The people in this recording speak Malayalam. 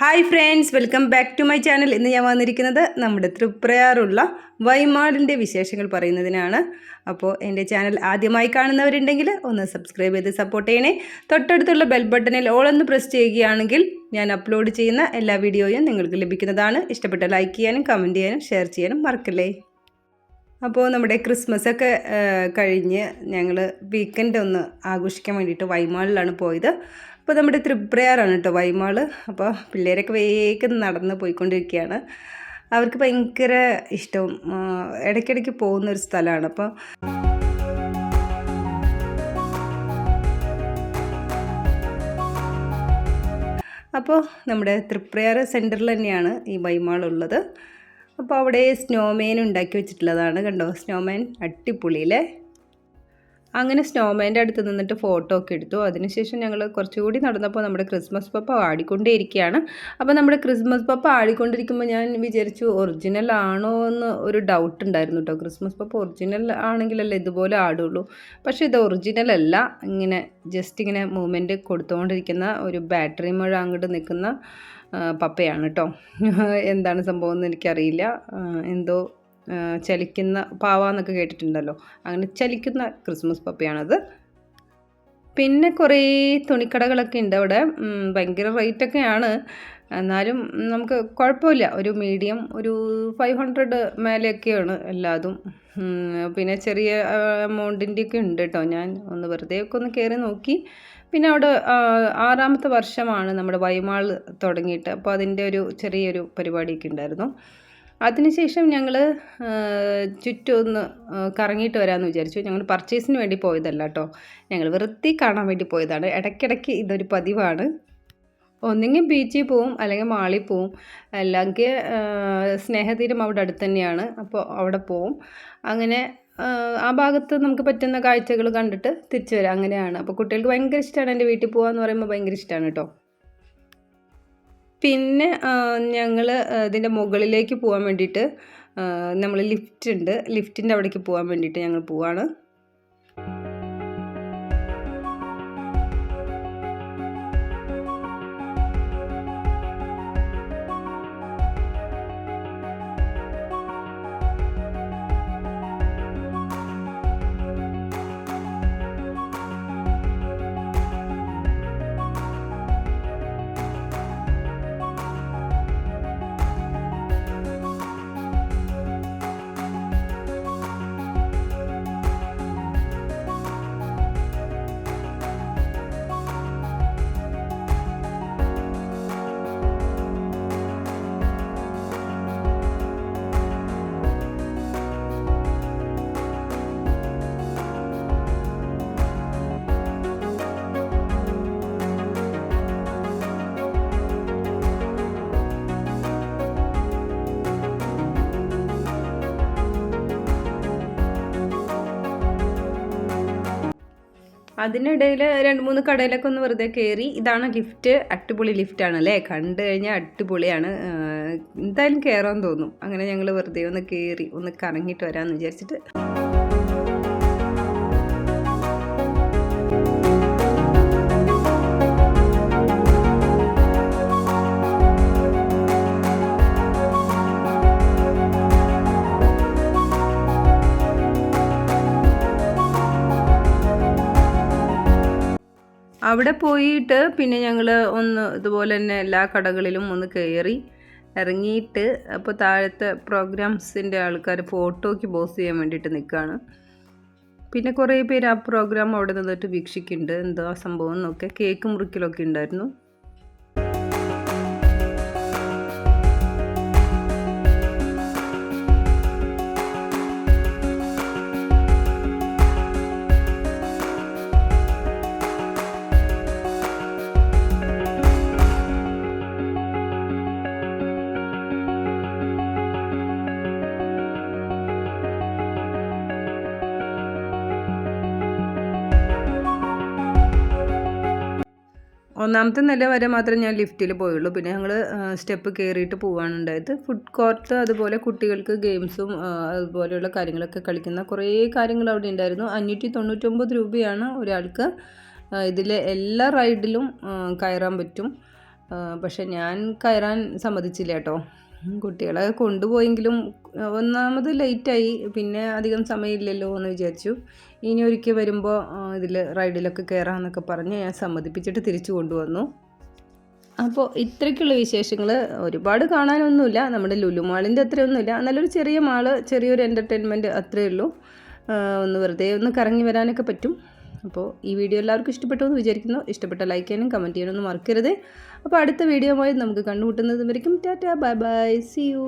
Hi friends welcome back to my channel. ഇന്ന് ഞാൻ വന്നിരിക്കുന്നത് നമ്മുടെ തൃപ്രയാറുള്ള വൈമാടിന്റെ വിശേഷങ്ങൾ പറയുന്നതിനാണ്. അപ്പോൾ എന്റെ ചാനൽ ആദ്യമായി കാണുന്നവരുണ്ടെങ്കിൽ ഒന്ന് സബ്സ്ക്രൈബ് ചെയ്ത് സപ്പോർട്ട് ചെയ്യണേ. തൊട്ടടുത്തുള്ള ബെൽ ബട്ടണിൽ ഓളൊന്ന് പ്രസ് ചെയ്യുകയാണെങ്കിൽ ഞാൻ അപ്ലോഡ് ചെയ്യുന്ന എല്ലാ വീഡിയോയും നിങ്ങൾക്ക് ലഭിക്കുന്നതാണ്. ഇഷ്ടപ്പെട്ട ലൈക്ക് ചെയ്യാനും കമന്റ് ചെയ്യാനും ഷെയർ ചെയ്യാനും മറക്കല്ലേ? അപ്പോൾ നമ്മുടെ ക്രിസ്മസ് ഒക്കെ കഴിഞ്ഞ് ഞങ്ങൾ വീക്കെൻഡ് ഒന്ന് ആഘോഷിക്കാൻ വേണ്ടിയിട്ട് വൈമാളിലാണ് പോയത്. അപ്പോൾ നമ്മുടെ തൃപ്രയാറാണ് കേട്ടോ വൈമാൾ അപ്പോൾ പിള്ളേരൊക്കെ വേഗം നടന്ന് പോയിക്കൊണ്ടിരിക്കുകയാണ്. അവർക്ക് ഭയങ്കര ഇഷ്ടവും ഇടയ്ക്കിടയ്ക്ക് പോകുന്ന ഒരു സ്ഥലമാണ്. അപ്പോൾ അപ്പോൾ നമ്മുടെ തൃപ്രയാർ സെന്ററിൽ തന്നെയാണ് ഈ വൈമാൾ ഉള്ളത് അപ്പോൾ അവിടെ സ്നോമാൻ ഉണ്ടാക്കി വെച്ചിട്ടുള്ളതാണ് കണ്ടോ? സ്നോമാൻ അടിപൊളിയിലെ അങ്ങനെ സ്നോമാന്റെ അടുത്ത് നിന്നിട്ട് ഫോട്ടോ ഒക്കെ എടുത്തു. അതിനുശേഷം ഞങ്ങൾ കുറച്ചുകൂടി നടന്നപ്പോൾ നമ്മുടെ ക്രിസ്മസ് പപ്പ ആടിക്കൊണ്ടേയിരിക്കുകയാണ് അപ്പോൾ നമ്മുടെ ക്രിസ്മസ് പപ്പ ആടിക്കൊണ്ടിരിക്കുമ്പോൾ ഞാൻ വിചാരിച്ചു ഒറിജിനൽ ആണോ എന്ന് ഒരു ഡൗട്ട് ഉണ്ടായിരുന്നു കേട്ടോ ക്രിസ്മസ് പപ്പ ഒറിജിനൽ ആണെങ്കിലല്ലേ ഇതുപോലെ ആടുള്ളൂ. പക്ഷേ ഇത് ഒറിജിനൽ അല്ല. ഇങ്ങനെ ജസ്റ്റ് ഇങ്ങനെ മൂവ്മെന്റ് കൊടുത്തുകൊണ്ടിരിക്കുന്ന ഒരു ബാറ്ററി മഴ അങ്ങോട്ട് നിൽക്കുന്ന പപ്പയാണ് കേട്ടോ എന്താണ് സംഭവം എന്ന് എനിക്കറിയില്ല എന്തോ ചലിക്കുന്ന പാവ എന്നൊക്കെ കേട്ടിട്ടുണ്ടല്ലോ. അങ്ങനെ ചലിക്കുന്ന ക്രിസ്മസ് പപ്പയാണത്. പിന്നെ കുറേ തുണിക്കടകളൊക്കെ ഉണ്ട് അവിടെ. ഭയങ്കര റേറ്റൊക്കെയാണ്. എന്നാലും നമുക്ക് കുഴപ്പമില്ല. ഒരു മീഡിയം ഒരു ഫൈവ് ഹൺഡ്രഡ് മേലെയൊക്കെയാണ് എല്ലാതും. പിന്നെ ചെറിയ എമൗണ്ടിന്റെയൊക്കെ ഉണ്ട് കേട്ടോ ഞാൻ ഒന്ന് വെറുതെ ഒക്കെ ഒന്ന് കയറി നോക്കി. പിന്നെ അവിടെ ആറാമത്തെ വർഷമാണ് നമ്മുടെ വൈമാൾ തുടങ്ങിയിട്ട്. അപ്പോൾ അതിന്റെ ഒരു ചെറിയൊരു പരിപാടിയൊക്കെ ഉണ്ടായിരുന്നു. അതിനുശേഷം ഞങ്ങൾ ചുറ്റൊന്ന് കറങ്ങിയിട്ട് വരാമെന്ന് വിചാരിച്ചു. ഞങ്ങൾ പർച്ചേസിന് വേണ്ടി പോയതല്ല കേട്ടോ. ഞങ്ങൾ വൃത്തി കാണാൻ വേണ്ടി പോയതാണ്. ഇടയ്ക്കിടയ്ക്ക് ഇതൊരു പതിവാണ്. ഒന്നെങ്കിൽ ബീച്ചിൽ പോവും അല്ലെങ്കിൽ മാളിൽ പോവും. അല്ലെങ്കിൽ സ്നേഹതീരം അവിടെ അടുത്ത് തന്നെയാണ്. അപ്പോൾ അവിടെ പോവും. അങ്ങനെ ആ, ഭാഗത്ത് നമുക്ക് പറ്റുന്ന കാഴ്ചകൾ കണ്ടിട്ട് തിരിച്ചു വരാം. അങ്ങനെയാണ്. അപ്പോൾ കുട്ടികൾക്ക് ഭയങ്കര ഇഷ്ടമാണ് എന്റെ വീട്ടിൽ പോകാമെന്ന് പറയുമ്പോൾ ഭയങ്കര ഇഷ്ടമാണ് കേട്ടോ. പിന്നെ ഞങ്ങൾ ഇതിന്റെ മുകളിലേക്ക് പോകാൻ വേണ്ടിയിട്ട് നമ്മൾ ലിഫ്റ്റ് ഉണ്ട്. ലിഫ്റ്റിന്റെ അവിടേക്ക് പോകാൻ വേണ്ടിയിട്ട് ഞങ്ങൾ പോവാണ്. അതിനിടയിൽ രണ്ട് മൂന്ന് കടയിലൊക്കെ ഒന്ന് വെറുതെ കയറി ഇതാണ് ലിഫ്റ്റ് അടിപൊളി ലിഫ്റ്റാണ് അല്ലേ? കണ്ടു കഴിഞ്ഞാൽ അടിപൊളിയാണ്. എന്തായാലും കയറാൻ തോന്നും. അങ്ങനെ ഞങ്ങൾ വെറുതെ ഒന്ന് കയറി ഒന്ന് കറങ്ങിയിട്ട് വരാമെന്ന് വിചാരിച്ചിട്ട്. അവിടെ പോയിട്ട് പിന്നെ ഞങ്ങൾ ഒന്ന് ഇതുപോലെ തന്നെ എല്ലാ കടകളിലും ഒന്ന് കയറി ഇറങ്ങിയിട്ട് അപ്പോൾ താഴത്തെ പ്രോഗ്രാംസിന്റെ ആൾക്കാർ ഫോട്ടോയ്ക്ക് പോസ് ചെയ്യാൻ വേണ്ടിയിട്ട് നിൽക്കുകയാണ് പിന്നെ കുറേ പേര് ആ പ്രോഗ്രാം അവിടെ നിന്നിട്ട് വീക്ഷിക്കുന്നുണ്ട്. എന്താ സംഭവം എന്നൊക്കെ. കേക്ക് മുറിക്കലൊക്കെ ഉണ്ടായിരുന്നു. ഒന്നാമത്തെ നില വരെ മാത്രമേ ഞാൻ ലിഫ്റ്റിൽ പോയുള്ളൂ. പിന്നെ ഞങ്ങൾ സ്റ്റെപ്പ് കയറിയിട്ട് പോവാണ് ഫുഡ് കോർട്ട് അതുപോലെ കുട്ടികൾക്ക് ഗെയിംസും അതുപോലെയുള്ള കാര്യങ്ങളൊക്കെ കളിക്കുന്ന കുറേ കാര്യങ്ങൾ അവിടെ ഉണ്ടായിരുന്നു. അഞ്ഞൂറ്റി തൊണ്ണൂറ്റൊമ്പത് രൂപയാണ് ഒരാൾക്ക് ഇതിലെ എല്ലാ റൈഡിലും കയറാൻ പറ്റും. പക്ഷെ ഞാൻ കയറാൻ സമ്മതിച്ചില്ല കേട്ടോ. കുട്ടികളെ കൊണ്ടുപോയെങ്കിലും ഒന്നാമത് ലേറ്റായി പിന്നെ അധികം സമയമില്ലല്ലോ എന്ന് വിചാരിച്ചു. ഇനി ഒരിക്കൽ വരുമ്പോൾ ഇതിൽ റൈഡിലൊക്കെ കയറാമെന്നൊക്കെ പറഞ്ഞ് ഞാൻ സമ്മതിപ്പിച്ചിട്ട് തിരിച്ചു കൊണ്ടുവന്നു. അപ്പോൾ ഇത്രയ്ക്കുള്ള വിശേഷങ്ങൾ ഒരുപാട് കാണാനൊന്നുമില്ല. നമ്മുടെ ലുലുമാളിന്റെ അത്രയൊന്നുമില്ല. നല്ലൊരു ചെറിയ മാൾ ചെറിയൊരു എന്റർടൈൻമെന്റ് അത്രയേ ഉള്ളൂ. ഒന്ന് വെറുതെ ഒന്ന് കറങ്ങി വരാനൊക്കെ പറ്റും. അപ്പോൾ ഈ വീഡിയോ എല്ലാവർക്കും ഇഷ്ടപ്പെട്ടു എന്ന് വിചാരിക്കുന്നു. ഇഷ്ടപ്പെട്ട ലൈക്ക് ചെയ്യാനും കമന്റ് ചെയ്യാനൊന്നും മറക്കരുത്. അപ്പോൾ അടുത്ത വീഡിയോ വീഡിയോയുമായി നമുക്ക് കണ്ടുമുട്ടുന്നത് വരയ്ക്കും. Tata bye bye see you